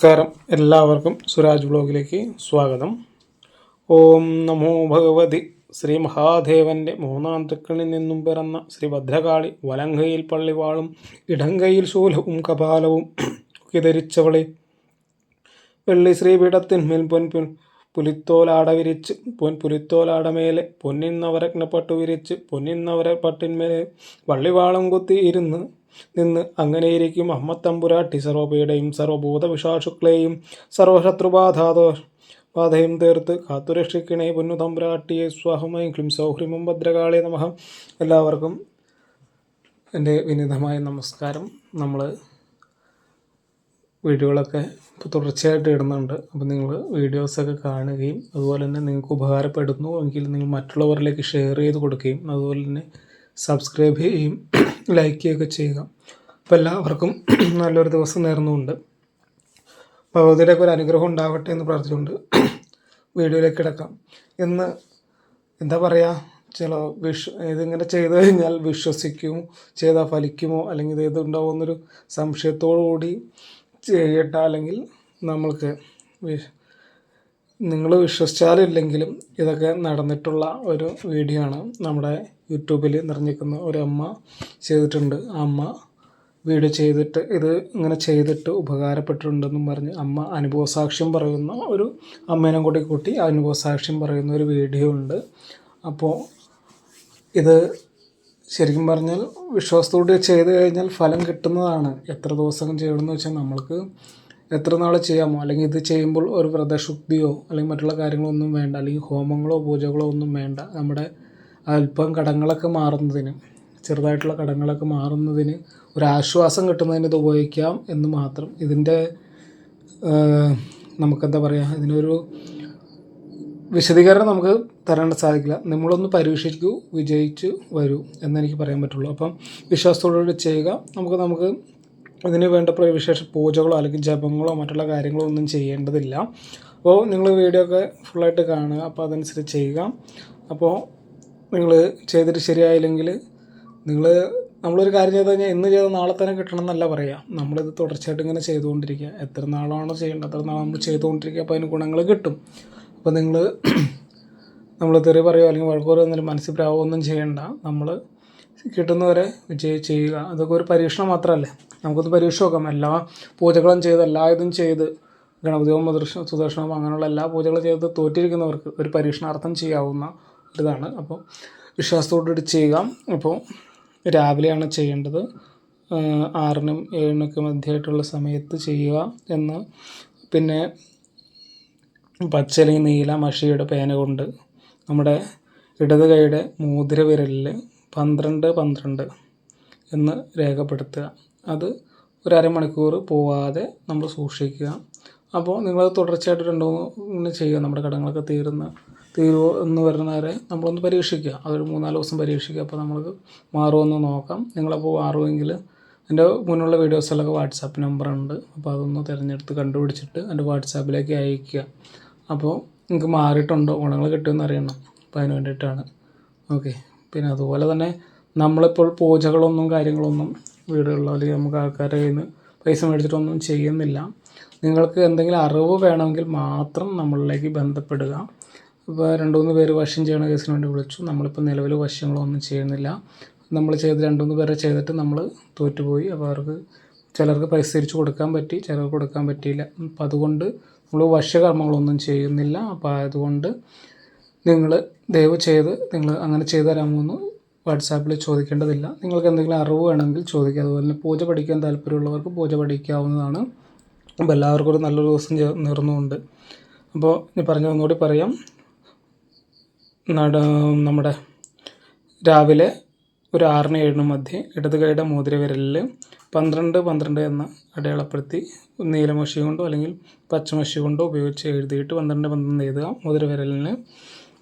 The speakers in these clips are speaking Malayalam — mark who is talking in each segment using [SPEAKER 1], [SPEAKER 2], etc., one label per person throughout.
[SPEAKER 1] നമസ്കാരം. എല്ലാവർക്കും സുരാജ് ബ്ലോഗിലേക്ക് സ്വാഗതം. ഓം നമോ ഭഗവതി. ശ്രീ മഹാദേവന്റെ മൂന്നാം തൃക്കളിൽ നിന്നും പിറന്ന ശ്രീ ഭദ്രകാളി വലങ്കയിൽ പള്ളിവാളും ഇടങ്കയിൽ ശൂലവും കപാലവും ഒക്കെ ധരിച്ചവളെ. വെള്ളി ശ്രീപീഠത്തിന്മേൽ പൊൻ പുലിത്തോലാട വിരിച്ച് പൊൻ പുലിത്തോലാടമേലെ പൊന്നിൻ പൊന്നിന്നവരഗ്നപ്പട്ടു വിരിച്ച് പൊന്നിൻ പട്ടിന്മേലെ വള്ളിവാളം കുത്തി ഇരുന്ന് നിന്ന് അങ്ങനെയിരിക്കും അമ്മത്തമ്പുരാട്ടി സർവപീഠയും സർവഭൂത വിഷാശുക്കളെയും സർവശത്രുബാധാതോ ബാധയും തീർത്ത് കാത്തുരക്ഷിക്കണേ പൊന്നു തമ്പുരാട്ടിയെ. സ്വാഹമയും ക്ലിം സൗഹ്രിമം ഭദ്രകാളി നമഹ. എല്ലാവർക്കും എന്റെ വിനീതമായ നമസ്കാരം. നമ്മൾ വീഡിയോകളൊക്കെ തുടർച്ചയായിട്ട് ഇടുന്നുണ്ട്. അപ്പോൾ നിങ്ങൾ വീഡിയോസൊക്കെ കാണുകയും അതുപോലെ തന്നെ നിങ്ങൾക്ക് ഉപകാരപ്പെടുന്നു എങ്കിൽ നിങ്ങൾ മറ്റുള്ളവരിലേക്ക് ഷെയർ ചെയ്ത് കൊടുക്കുകയും അതുപോലെ തന്നെ സബ്സ്ക്രൈബ് ചെയ്യുകയും ലൈക്ക് ചെയ്യുകയൊക്കെ ചെയ്യുക. അപ്പോൾ എല്ലാവർക്കും നല്ലൊരു ദിവസം നേർന്നുകൊണ്ട് ഭഗവതിയുടെയൊക്കെ ഒരു അനുഗ്രഹം ഉണ്ടാവട്ടെ എന്ന് പ്രാർത്ഥിച്ചുകൊണ്ട് വീഡിയോയിലേക്ക് കിടക്കാം. ഇന്ന് എന്താ പറയുക ചില വിഷ് ഇതിങ്ങനെ ചെയ്തു കഴിഞ്ഞാൽ വിശ്വസിക്കുമോ ചെയ്താൽ ഫലിക്കുമോ അല്ലെങ്കിൽ ഇത് ഉണ്ടാവുമെന്നൊരു സംശയത്തോടു കൂടി ചെയ്യട്ട അല്ലെങ്കിൽ നമ്മൾക്ക് നിങ്ങൾ വിശ്വസിച്ചാലില്ലെങ്കിലും ഇതൊക്കെ നടന്നിട്ടുള്ള ഒരു വീഡിയോ ആണ് നമ്മുടെ യൂട്യൂബിൽ നിറഞ്ഞിരിക്കുന്ന ഒരു അമ്മ ചെയ്തിട്ടുണ്ട്. ആ അമ്മ വീഡിയോ ചെയ്തിട്ട് ഇത് ഇങ്ങനെ ചെയ്തിട്ട് ഉപകാരപ്പെട്ടിട്ടുണ്ടെന്നും പറഞ്ഞ് അമ്മ അനുഭവസാക്ഷ്യം പറയുന്ന ഒരു അമ്മേനെ കൂടി കൂട്ടി അനുഭവസാക്ഷ്യം പറയുന്ന ഒരു വീഡിയോ ഉണ്ട്. അപ്പോൾ ഇത് ശരിക്കും പറഞ്ഞാൽ വിശ്വാസത്തോടെ ചെയ്ത് കഴിഞ്ഞാൽ ഫലം കിട്ടുന്നതാണ്. എത്ര ദിവസം ചെയ്യണമെന്ന് വെച്ചാൽ നമ്മൾക്ക് എത്ര നാൾ ചെയ്യാമോ? അല്ലെങ്കിൽ ഇത് ചെയ്യുമ്പോൾ ഒരു വ്രതശുദ്ധിയോ അല്ലെങ്കിൽ മറ്റുള്ള കാര്യങ്ങളോ ഒന്നും വേണ്ട അല്ലെങ്കിൽ ഹോമങ്ങളോ പൂജകളോ ഒന്നും വേണ്ട. നമ്മുടെ അല്പം കടങ്ങളൊക്കെ മാറുന്നതിന് ചെറുതായിട്ടുള്ള കടങ്ങളൊക്കെ മാറുന്നതിന് ഒരു ആശ്വാസം കിട്ടുന്നതിന് ഇത് ഉപയോഗിക്കാം എന്ന് മാത്രം. ഇതിന്റെ നമുക്കെന്താ പറയുക ഇതിനൊരു വിശദീകരണം നമുക്ക് തരാൻ സാധിക്കില്ല. നമ്മളൊന്ന് പരീക്ഷിക്കൂ വിജയിച്ചു വരൂ എന്നെനിക്ക് പറയാൻ പറ്റുള്ളൂ. അപ്പം വിശ്വാസത്തോടുകൂടി ചെയ്യുക. നമുക്ക് നമുക്ക് അതിന് വേണ്ട വിശേഷ പൂജകളോ അല്ലെങ്കിൽ ജപങ്ങളോ മറ്റുള്ള കാര്യങ്ങളോ ഒന്നും ചെയ്യേണ്ടതില്ല. അപ്പോൾ നിങ്ങൾ വീഡിയോ ഒക്കെ ഫുള്ളായിട്ട് കാണുക. അപ്പോൾ അതനുസരിച്ച് ചെയ്യുക. അപ്പോൾ നിങ്ങൾ ചെയ്തിട്ട് ശരിയായില്ലെങ്കിൽ നിങ്ങൾ നമ്മളൊരു കാര്യം ചെയ്ത് കഴിഞ്ഞാൽ ഇന്ന് ചെയ്ത നാളെ തന്നെ കിട്ടണം എന്നല്ല പറയുക. നമ്മളിത് തുടർച്ചയായിട്ട് ഇങ്ങനെ ചെയ്തുകൊണ്ടിരിക്കുക. എത്ര നാളാണോ ചെയ്യേണ്ടത്? അത്ര നാൾ നമ്മൾ ചെയ്തുകൊണ്ടിരിക്കുക? അപ്പോൾ അതിന് ഗുണങ്ങൾ കിട്ടും. അപ്പോൾ നിങ്ങൾ നമ്മൾ തെറി പറയുമോ അല്ലെങ്കിൽ വഴക്ക് പറയുക എന്നാലും മനസ്സിൽ പ്രാവൊന്നും ചെയ്യേണ്ട. നമ്മൾ കിട്ടുന്നവരെ വിജയി ചെയ്യുക. അതൊക്കെ ഒരു പരീക്ഷണം മാത്രമല്ലേ? നമുക്കൊന്ന് പരീക്ഷ നോക്കാം. എല്ലാ പൂജകളും ചെയ്ത് എല്ലാ ഇതും ചെയ്ത് ഗണപതിയും സുദർശനവും അങ്ങനെയുള്ള എല്ലാ പൂജകളും ചെയ്ത് തോറ്റിരിക്കുന്നവർക്ക് ഒരു പരീക്ഷണാർത്ഥം ചെയ്യാവുന്ന ഒരിതാണ്. അപ്പോൾ വിശ്വാസത്തോടുകൂടി ചെയ്യുക. അപ്പോൾ രാവിലെയാണ് ചെയ്യേണ്ടത്. ആറിനും ഏഴിനൊക്കെ മധ്യമായിട്ടുള്ള സമയത്ത് ചെയ്യുക എന്ന്. പിന്നെ പച്ചലി നീല മഷിയുടെ പേന കൊണ്ട് നമ്മുടെ ഇടത് കൈയുടെ മോതിര വിരലിൽ പന്ത്രണ്ട് പന്ത്രണ്ട് എന്ന് രേഖപ്പെടുത്തുക. അത് ഒരു അരമണിക്കൂർ പോവാതെ നമ്മൾ സൂക്ഷിക്കുക. അപ്പോൾ നിങ്ങൾ തുടർച്ചയായിട്ട് രണ്ടു മൂന്ന് ചെയ്യുക. നമ്മുടെ കടങ്ങളൊക്കെ തീരുന്ന തീരുമോ എന്ന് വരുന്നവരെ നമ്മളൊന്ന് പരീക്ഷിക്കുക. അതൊരു മൂന്നാൽ ദിവസം പരീക്ഷിക്കുക. അപ്പോൾ നമുക്ക് മാറുമെന്ന് നോക്കാം. നിങ്ങളപ്പോൾ മാറുമെങ്കിൽ എന്റെ മുന്നുള്ള വീഡിയോസിലൊക്കെ വാട്സാപ്പ് നമ്പർ ഉണ്ട്. അപ്പോൾ അതൊന്ന് തിരഞ്ഞെടുത്ത് കണ്ടുപിടിച്ചിട്ട് എന്റെ വാട്സാപ്പിലേക്ക് അയക്കുക അപ്പോൾ നിങ്ങൾക്ക് മാറിയിട്ടുണ്ടോ? ഗുണങ്ങൾ കിട്ടുമെന്ന് അറിയണം. അപ്പോൾ അതിന് വേണ്ടിയിട്ടാണ്. ഓക്കെ. പിന്നെ അതുപോലെ തന്നെ നമ്മളിപ്പോൾ പൂജകളൊന്നും കാര്യങ്ങളൊന്നും വീടുകളിലോ അല്ലെങ്കിൽ നമുക്ക് ആൾക്കാരുടെ കയ്യിൽ നിന്ന് പൈസ മേടിച്ചിട്ടൊന്നും ചെയ്യുന്നില്ല. നിങ്ങൾക്ക് എന്തെങ്കിലും അറിവ് വേണമെങ്കിൽ മാത്രം നമ്മളിലേക്ക് ബന്ധപ്പെടുക. ഇപ്പോൾ രണ്ട് മൂന്ന് പേര് വശം ചെയ്യണ കേസിന് വേണ്ടി വിളിച്ചു. നമ്മളിപ്പോൾ നിലവിൽ വശങ്ങളൊന്നും ചെയ്യുന്നില്ല. നമ്മൾ ചെയ്ത് രണ്ട് മൂന്ന് പേരെ ചെയ്തിട്ട് നമ്മൾ തോറ്റുപോയി. അപ്പോൾ അവർക്ക് ചിലർക്ക് പൈസ തിരിച്ചു കൊടുക്കാൻ പറ്റി ചിലർക്ക് കൊടുക്കാൻ പറ്റിയില്ല. അപ്പം അതുകൊണ്ട് നമ്മൾ വശകർമ്മങ്ങളൊന്നും ചെയ്യുന്നില്ല. അപ്പോൾ അതുകൊണ്ട് നിങ്ങൾ ദയവ് ചെയ്ത് നിങ്ങൾ അങ്ങനെ ചെയ്തു തരാമോ എന്ന് വാട്സാപ്പിൽ ചോദിക്കേണ്ടതില്ല. നിങ്ങൾക്ക് എന്തെങ്കിലും അറിവ് വേണമെങ്കിൽ ചോദിക്കുക. അതുപോലെ തന്നെ പൂജ പഠിക്കാൻ താല്പര്യമുള്ളവർക്ക് പൂജ പഠിക്കാവുന്നതാണ്. അപ്പോൾ എല്ലാവർക്കും ഒരു നല്ലൊരു ദിവസം നേർന്നുകൊണ്ട്. അപ്പോൾ ഞാൻ പറഞ്ഞ ഒന്നുകൂടി പറയാം. നട നമ്മുടെ രാവിലെ ഒരു ആറിന് ഏഴിന് മധ്യേ ഇടത് കൈയുടെ മോതിരവിരലിൽ പന്ത്രണ്ട് പന്ത്രണ്ട് എന്ന അടയാളപ്പെടുത്തി നീലമഷി കൊണ്ടോ അല്ലെങ്കിൽ പച്ചമഷി കൊണ്ടോ ഉപയോഗിച്ച് എഴുതിയിട്ട് പന്ത്രണ്ട് പന്ത്രണ്ട് എഴുതുക. മോതിരവിരലിന്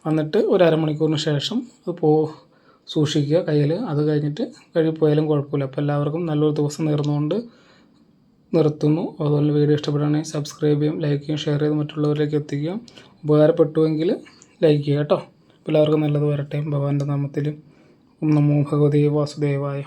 [SPEAKER 1] എന്നിട്ട് ഒരു അരമണിക്കൂറിന് ശേഷം അത് പോ സൂക്ഷിക്കുക കയ്യിൽ. അത് കഴിഞ്ഞിട്ട് കഴുകിപ്പോയാലും കുഴപ്പമില്ല. അപ്പോൾ എല്ലാവർക്കും നല്ലൊരു ദിവസം നേർന്നുകൊണ്ട് നിർത്തുന്നു. അതുപോലെ വീഡിയോ ഇഷ്ടപ്പെടുകയാണെങ്കിൽ സബ്സ്ക്രൈബ് ചെയ്യും ലൈക്ക് ചെയ്യും ഷെയർ ചെയ്ത് മറ്റുള്ളവരിലേക്ക് എത്തിക്കുക. ഉപകാരപ്പെട്ടുവെങ്കിൽ ലൈക്ക് ചെയ്യുക കേട്ടോ. എല്ലാവർക്കും നല്ലത് വരട്ടെ. ഭഗവാന്റെ നാമത്തിൽ നമോ ഭഗവതി വാസുദേവായ.